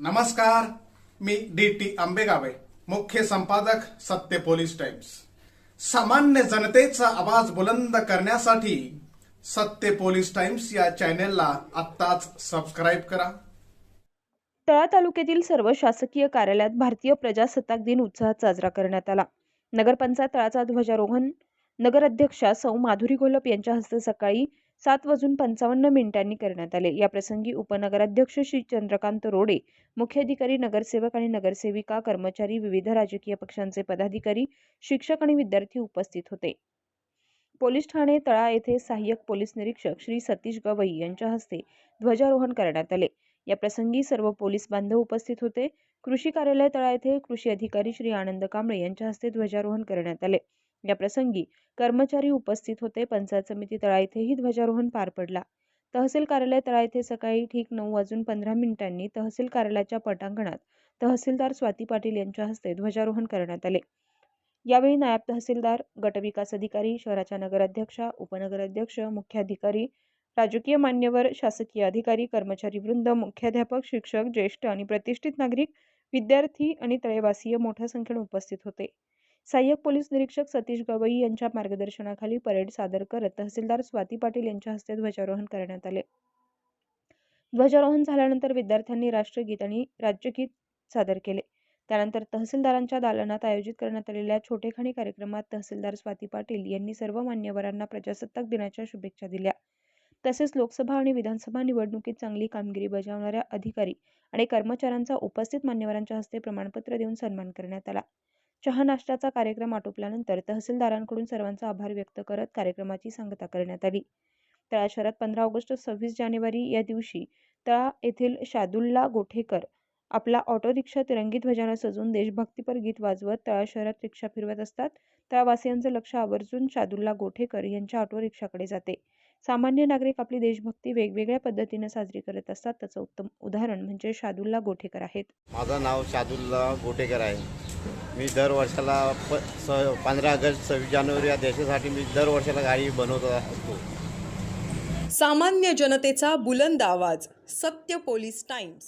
नमस्कार मी D T आंबेगावे मुख्य संपादक सत्य पोलीस टाइम्स. सामान्य जनतेचा आवाज बुलंद करण्यासाठी सत्य पोलीस टाइम्स या चॅनेलला आत्ताच सबस्क्राईब करा. तळा तालुक्यातील सर्व शासकीय कार्यालयात भारतीय प्रजासत्ताक दिन उत्साहात साजरा करण्यात आला. नगरपंचायत तळाचा ध्वजारोहण नगराध्यक्षा सौ माधुरी घोलप यांच्या हस्ते सकाळी सात वाजून पंचावन्न मिनिटांनी करण्यात आले. या प्रसंगी उपनगराध्यक्ष श्री चंद्रकांत रोडे मुख्याधिकारी नगरसेवक आणि नगरसेविका कर्मचारी विविध राजकीय पक्षांचे पदाधिकारी शिक्षक आणि विद्यार्थी उपस्थित होते. पोलीस ठाणे तळा येथे सहाय्यक पोलीस निरीक्षक श्री सतीश गवई यांच्या हस्ते ध्वजारोहण करण्यात आले. या प्रसंगी सर्व पोलीस बांधव उपस्थित होते. कृषी कार्यालय तळा येथे कृषी अधिकारी श्री आनंद कांबळे यांच्या हस्ते ध्वजारोहण करण्यात आले. याप्रसंगी कर्मचारी उपस्थित होते. पंचायत समिती तळा येथेही ध्वजारोहण पार पडला. तहसील कार्यालय तळा येथे सकाळी ठीक नऊ वाजून पंधरा मिनिटांनी तहसील कार्यालयाच्या पटांगणात तहसीलदार स्वाती पाटील यांच्या हस्ते ध्वजारोहण करण्यात आले. यावेळी नायब तहसीलदार गटविकास अधिकारी शहराच्या नगराध्यक्षा उपनगराध्यक्ष मुख्याधिकारी राजकीय मान्यवर शासकीय अधिकारी कर्मचारी वृंद मुख्याध्यापक शिक्षक ज्येष्ठ आणि प्रतिष्ठित नागरिक विद्यार्थी आणि तळेवासीय मोठ्या संख्येने उपस्थित होते. सहाय्यक पोलीस निरीक्षक सतीश गवई यांच्या मार्गदर्शनाखाली परेड सादर करत तहसीलदार स्वाती पाटील यांच्या हस्ते ध्वजारोहण करण्यात आले. ध्वजारोहण झाल्यानंतर विद्यार्थ्यांनी राष्ट्रगीत आणि राज्यगीत सादर केले. त्यानंतर तहसीलदारांच्या दालनात आयोजित करण्यात आलेल्या छोटेखानी कार्यक्रमात तहसीलदार स्वाती पाटील यांनी सर्व मान्यवरांना प्रजासत्ताक दिनाच्या शुभेच्छा दिल्या. तसेच लोकसभा आणि विधानसभा निवडणुकीत चांगली कामगिरी बजावणाऱ्या अधिकारी आणि कर्मचाऱ्यांचा उपस्थित मान्यवरांच्या हस्ते प्रमाणपत्र देऊन सन्मान करण्यात आला. चहा नाश्त्याचा कार्यक्रम आटोपल्यानंतर तहसीलदारांकडून सर्वांचा आभार व्यक्त करत कार्यक्रमाची सांगता करण्यात आली. तळा शहरात पंधरा ऑगस्ट सव्वीस जानेवारी या दिवशी तळा येथील शादुल्ला गोठेकर आपला ऑटो रिक्षा तिरंगी ध्वजानं सजून देशभक्तीपर गीत वाजवत तळा शहरात रिक्षा फिरवत असतात. तळावासियांचं लक्ष आवर्जून शादुल्ला गोठेकर यांच्या ऑटो रिक्षाकडे जाते. सामान्य नागरिक आपली देशभक्ती वेगवेगळ्या पद्धतीनं साजरी करत असतात. त्याचं उत्तम उदाहरण म्हणजे शादुल्ला गोठेकर आहेत. माझं नाव शादुल्ला गोठेकर आहे. मी दर वर्षाला प स पंधरा ऑगस्ट सव्वीस जानेवारी या देशासाठी मी दर वर्षाला गाडी बनवत असतो. सामान्य जनतेचा बुलंद आवाज सत्य पोलीस टाइम्स.